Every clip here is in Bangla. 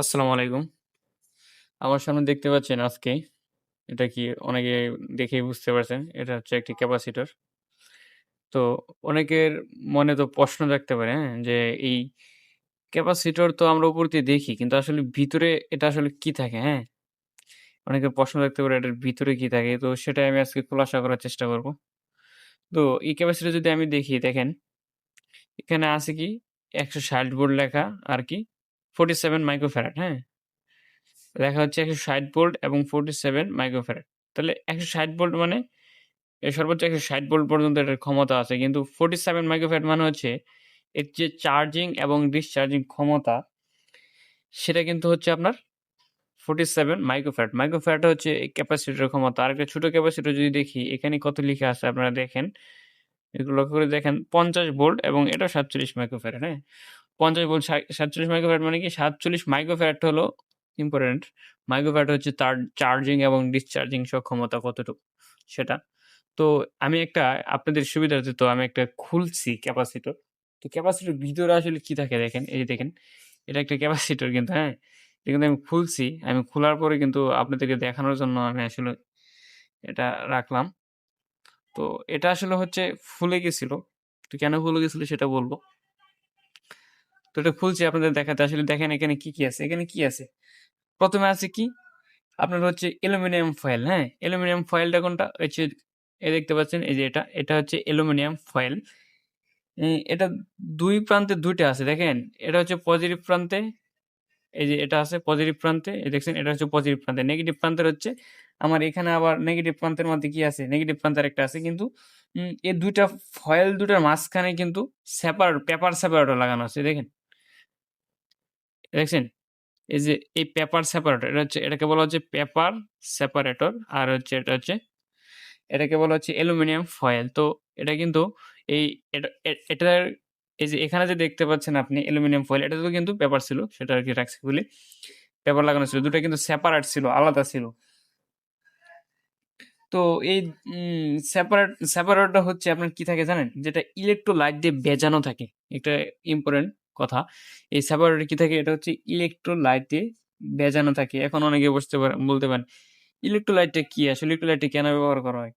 আসসালামু আলাইকুম। আমার সামনে দেখতে পাচ্ছেন আজকে এটা কি অনেকে দেখেই বুঝতে পারছেন। এটা হচ্ছে একটি ক্যাপাসিটর। তো অনেকের মনে তো প্রশ্ন জাগতে পারে, হ্যাঁ? যে এই ক্যাপাসিটর তো আমরা উপর দিয়ে দেখি কিন্তু আসলে ভিতরে এটা আসলে কি থাকে, হ্যাঁ? অনেকের প্রশ্ন জাগতে পারে এটার ভিতরে কি থাকে? তো সেটাই আমি আজকে খোলাসা করার চেষ্টা করব। তো এই ক্যাপাসিটর যদি আমি দেখি দেখেন, এখানে আছে কি ১৬০ ভোল্ট লেখা আর কি 47 মাইক্রোফ্যারাড, হ্যাঁ? লেখা হচ্ছে একশো ১৬০ ভোল্ট এবং 47 মাইক্রোফ্যারাড। তাহলে একশো ১৬০ ভোল্ট মানে সর্বোচ্চ ১৬০ ভোল্ট পর্যন্ত এটার ক্ষমতা আছে। কিন্তু 47 মাইক্রোফ্যারাড মানে হচ্ছে এর যে চার্জিং এবং ডিসচার্জিং ক্ষমতা সেটা কিন্তু হচ্ছে আপনার 47 মাইক্রোফ্যারাড। মাইক্রোফ্যারাড হচ্ছে এই ক্যাপাসিটরের ক্ষমতা। আরেকটা ছোট ক্যাপাসিটর যদি দেখি এখানে কত লিখা আছে আপনারা দেখেন। এগুলো লক্ষ্য করে দেখেন ৫০ ভোল্ট এবং এটাও ৪৭ মাইক্রোফ্যারাড, হ্যাঁ? ৫০ ভোল্ট সা ৪৭ মাইক্রোফ্যারাড মানে কি ৪৭ মাইক্রোফ্যারাড হলো ইম্পোর্টেন্ট। মাইক্রোফ্যারাড হচ্ছে তার চার্জিং এবং ডিসচার্জিং সক্ষমতা কতটুকু সেটা। তো আমি একটা আপনাদের সুবিধার্থে তো আমি একটা খুলছি ক্যাপাসিটর। তো ক্যাপাসিটর ভিতরে আসলে কি থাকে দেখেন, এই দেখেন। এটা একটা ক্যাপাসিটর কিন্তু, হ্যাঁ? এটা কিন্তু আমি খুলছি। আমি খোলার পরে কিন্তু আপনাদেরকে দেখানোর জন্য আমি আসলে এটা রাখলাম। তো এটা আসলে হচ্ছে ফুলে গেছিল। তো কেন ফুলে গেছিল সেটা বলব। তো এটা খুলছি আপনাদের দেখাতে। আসলে দেখেন এখানে কি, কি আছে? এখানে কি আছে? প্রথমে আছে কি? আপনার হচ্ছে অ্যালুমিনিয়াম ফয়েল, হ্যাঁ? অ্যালুমিনিয়াম ফয়েলটা কোনটা? যে এই দেখতে পাচ্ছেন এই যে এটা। এটা হচ্ছে অ্যালুমিনিয়াম ফয়েল। এটা দুই প্রান্তে ২ টা আছে দেখেন। এটা হচ্ছে পজিটিভ প্রান্তে এই যে এটা আছে পজিটিভ প্রান্তে। এই দেখছেন এটা হচ্ছে পজিটিভ প্রান্তে। নেগেটিভ প্রান্তের হচ্ছে আমার এখানে আবার নেগেটিভ প্রান্তের মধ্যে কি আছে? নেগেটিভ প্রান্তের একটা আছে কিন্তু এই দুইটা ফয়েল দুটার মাঝখানে কিন্তু সেপারেট পেপার সেপারেটর লাগানো আছে দেখেন। দেখছেন? এই যে এই পেপার সেপারেটর এটা হচ্ছে এটাকে বলা হচ্ছে পেপার সেপারেটর আর হচ্ছে এটা হচ্ছে এটাকে বলা হচ্ছে অ্যালুমিনিয়াম ফয়েল। তো এটা কিন্তু এই এটা এটার এই যে এখানে যে দেখতে পাচ্ছেন আপনি অ্যালুমিনিয়াম ফয়েল এটা তো কিন্তু পেপার ছিল। সেটা আর কি রাখছি খুলে। পেপার লাগানো ছিল। দুটো কিন্তু সেপারেট ছিল, আলাদা ছিল। তো এই সেপারেট সেপারেটরটা হচ্ছে আপনার কি থাকে জানেন? যেটা ইলেক্ট্রোলাইট দিয়ে বেজানো থাকে। এটা ইম্পোর্টেন্ট কথা। এই সেপারেটর কি থাকে? এটা হচ্ছে ইলেক্ট্রোলাইট বেজানো থাকে। এখন অনেকে বুঝতে পারে বলতে পারেন, ইলেক্ট্রোলাইটটা কি? আসলে ইলেক্ট্রোলাইটটা কেন ব্যবহার করা হয়?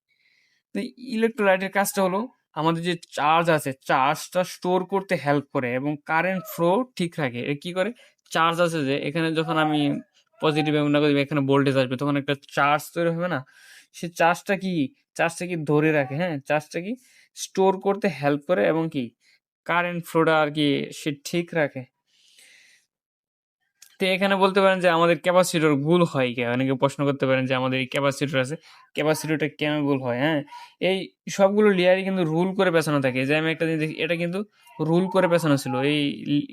তো ইলেকট্রোলাইটের কাজটা হলো আমাদের যে চার্জ আছে, চার্জটা স্টোর করতে হেল্প করে এবং কারেন্ট ফ্লো ঠিক রাখে। কি করে? চার্জ আছে যে এখানে যখন আমি পজিটিভ এবং নেগেটিভ এখানে ভোল্টেজ আসবে তখন একটা চার্জ তৈরি হবে না? সে চার্জটা কি? চার্জটা কি ধরে রাখে, হ্যাঁ? চার্জটা কি? স্টোর করতে হেল্প করে এবং কি? কারেন্ট ফ্লোটা আর কি সে ঠিক রাখে। তো এখানে বলতে পারেন যে আমাদের ক্যাপাসিটর গুল হয় কে? অনেকে প্রশ্ন করতে পারেন যে আমাদের এই ক্যাপাসিটর আছে। ক্যাপাসিটরটা কেন গুল হয়, হ্যাঁ? এই সবগুলো লেয়ারই কিন্তু রুল করে পেছানো থাকে। যে আমি একটা জিনিস দেখি এটা কিন্তু রুল করে পেছানো ছিল। এই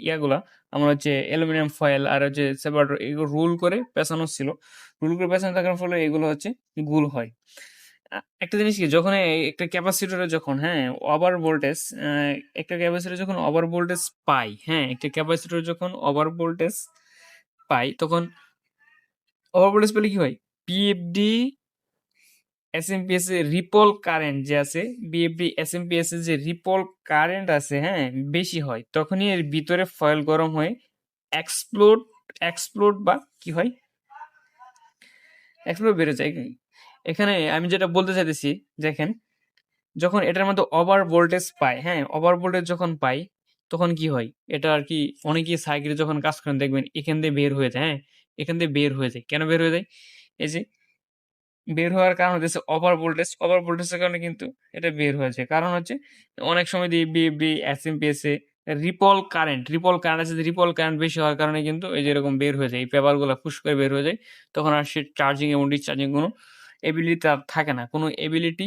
ইয়াগুলা আমার হচ্ছে অ্যালুমিনিয়াম ফয়েল আর হচ্ছে সেপারেটর এগুলো রুল করে পেঁচানো ছিল। রুল করে পেঁচানো থাকার ফলে এগুলো হচ্ছে গুল হয়। একটা জিনিস কি যখন একটা ক্যাপাসিটরে যখন হ্যাঁ, ওভার ভোল্টেজ একটা ক্যাপাসিটর যখন ওভার ভোল্টেজ পায়, হ্যাঁ? একটা ক্যাপাসিটর যখন ওভার ভোল্টেজ পাই তখন ওভার ভোল্টেজ পেলে কি হয়? বিএফডি এসএমপিএস এর রিপল কারেন্ট যে আছে, বিএফডি এসএমপিএস এর যে রিপল কারেন্ট আছে, হ্যাঁ? বেশি হয়। তখনই এর ভিতরে ফয়েল গরম হয়ে এক্সপ্লোড এক্সপ্লোড বা কি হয়? এক্সপ্লোড বেড়ে যায়। এখানে আমি যেটা বলতে চাইতেছি দেখেন, যখন এটার মধ্যে ওভার ভোল্টেজ পায়, হ্যাঁ? ওভার ভোল্টেজ যখন পাই তখন কি হয়? এটা আর কি অনেকেই সার্কিটে যখন কাজ করেন দেখবেন এখান দিয়ে বের হয়ে যায়, হ্যাঁ? এখান দিয়ে বের হয়ে যায়। কেন বের হয়ে যায়? এই যে বের হওয়ার কারণ হচ্ছে ওভার ভোল্টেজ। ওভার ভোল্টেজের কারণে কিন্তু এটা বের হয়ে যায়। কারণ হচ্ছে অনেক সময় দিয়ে বিএফডি, এসএমপিএস এ রিপল কারেন্ট, রিপল কারেন্ট আছে রিপল কারেন্ট বেশি হওয়ার কারণে কিন্তু এই যে এরকম বের হয়ে যায়। এই পেপারগুলো ফুস করে বের হয়ে যায়। তখন আর সে চার্জিং এবং ডিসচার্জিং কোনো এবিলিটি তার থাকে না। কোনো এবিলিটি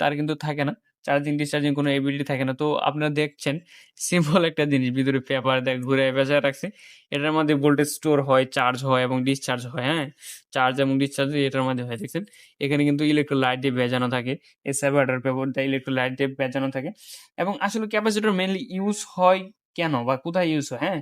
তার কিন্তু থাকে না। চার্জিং, ডিসচার্জিং কোনো এবিলিটি থাকে না। তো আপনারা দেখছেন সিম্পল একটা জিনিস ভিতরে পেপার দেখ ঘুরায় পেঁচায় রাখছে। এটার মধ্যে ভোল্টেজ স্টোর হয়, চার্জ হয় এবং ডিসচার্জ হয়, হ্যাঁ? চার্জ এবং ডিসচার্জ এটার মধ্যে হয় দেখছেন? এখানে কিন্তু ইলেক্ট্রোলাইট দিয়ে বেজানো থাকে। এ এই সেপারেটর পেপারটা ইলেক্ট্রোলাইট দিয়ে বেজানো থাকে এবং আসলে ক্যাপাসিটর মেনলি ইউজ হয় কেন বা কোথায় ইউজ হয়, হ্যাঁ?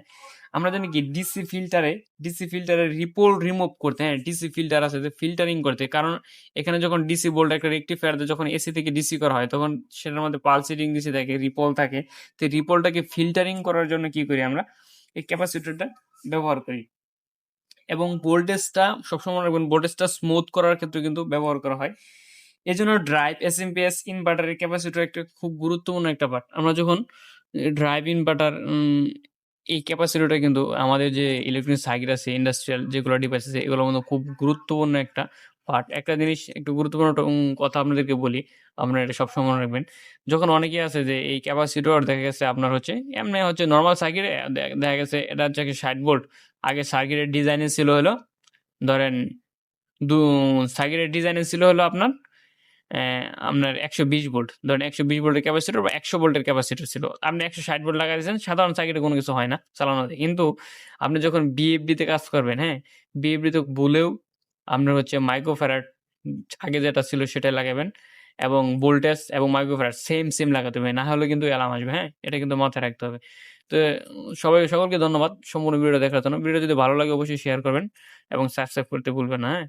আমরা জানি কি ডিসি ফিল্টারে ডিসি ফিল্টারে রিপল রিমুভ করতে, হ্যাঁ? ডিসি ফিল্টার আছে যে ফিল্টারিং করতে। কারণ এখানে যখন ডিসি ভোল্ট একটা রেকটিফায়ার যখন এসি থেকে ডিসি করা হয় তখন সেটার মধ্যে পালসেটিং ডিসি থাকে, রিপল থাকে। তো রিপলটাকে ফিল্টারিং করার জন্য কি করি আমরা? এই ক্যাপাসিটরটা ব্যবহার করি। এবং ভোল্টেজটা সবসময় রাখবেন ভোল্টেজটা স্মুথ করার ক্ষেত্রে কিন্তু ব্যবহার করা হয় এজন্য ড্রাইভ এস এম এসএমপিএস ইনভার্টারের ক্যাপাসিটর একটা খুব গুরুত্বপূর্ণ একটা পার্ট আমরা যখন ড্রাইভ ইনভার্টার এই ক্যাপাসিটরটা কিন্তু আমাদের যে ইলেকট্রনিক সার্কিট আছে ইন্ডাস্ট্রিয়াল যেগুলো ডিভাইস আছে, এগুলোর মধ্যে খুব গুরুত্বপূর্ণ একটা পার্ট একটা জিনিস একটু গুরুত্বপূর্ণ কথা আপনাদেরকে বলি, আপনারা এটা সবসময় মনে রাখবেন। যখন অনেকেই আছে যে এই ক্যাপাসিটর দেখা গেছে আপনার হচ্ছে, এমনি হচ্ছে নর্মাল সার্কিটে দেখা গেছে এটা হচ্ছে ষাট ভোল্ট আগে সার্কিটের ডিজাইনে ছিল হলো, ধরেন দু সার্কিটের ডিজাইনে ছিল হলো আপনার আপনার একশো বিশ ভোল্ট। ধরেন একশো বিশ ভোল্টের ক্যাপাসিটর বা একশো ভোল্টের ক্যাপাসিটর ছিল। আপনি একশো ষাট ভোল্ট দিয়েছেন, সাধারণ সার্কিটে কোনো কিছু হয় না চালানোতে কিন্তু আপনি যখন বিএফডিতে কাজ করবেন হ্যাঁ বিএফডিতে বলেও আপনার হচ্ছে মাইক্রোফ্যারাড আগে যেটা ছিল সেটাই লাগাবেন এবং ভোল্টেজ এবং মাইক্রোফ্যারাড সেম সেম লাগাতে হবে। না হলে কিন্তু অ্যালার্ম আসবে হ্যাঁ এটা কিন্তু মাথায় রাখতে হবে। তো সবাই, সকলকে ধন্যবাদ সম্পূর্ণ ভিডিও দেখার জন্য। ভিডিও যদি ভালো লাগে, অবশ্যই শেয়ার করবেন এবং সাবস্ক্রাইব করতে ভুলবেন না হ্যাঁ।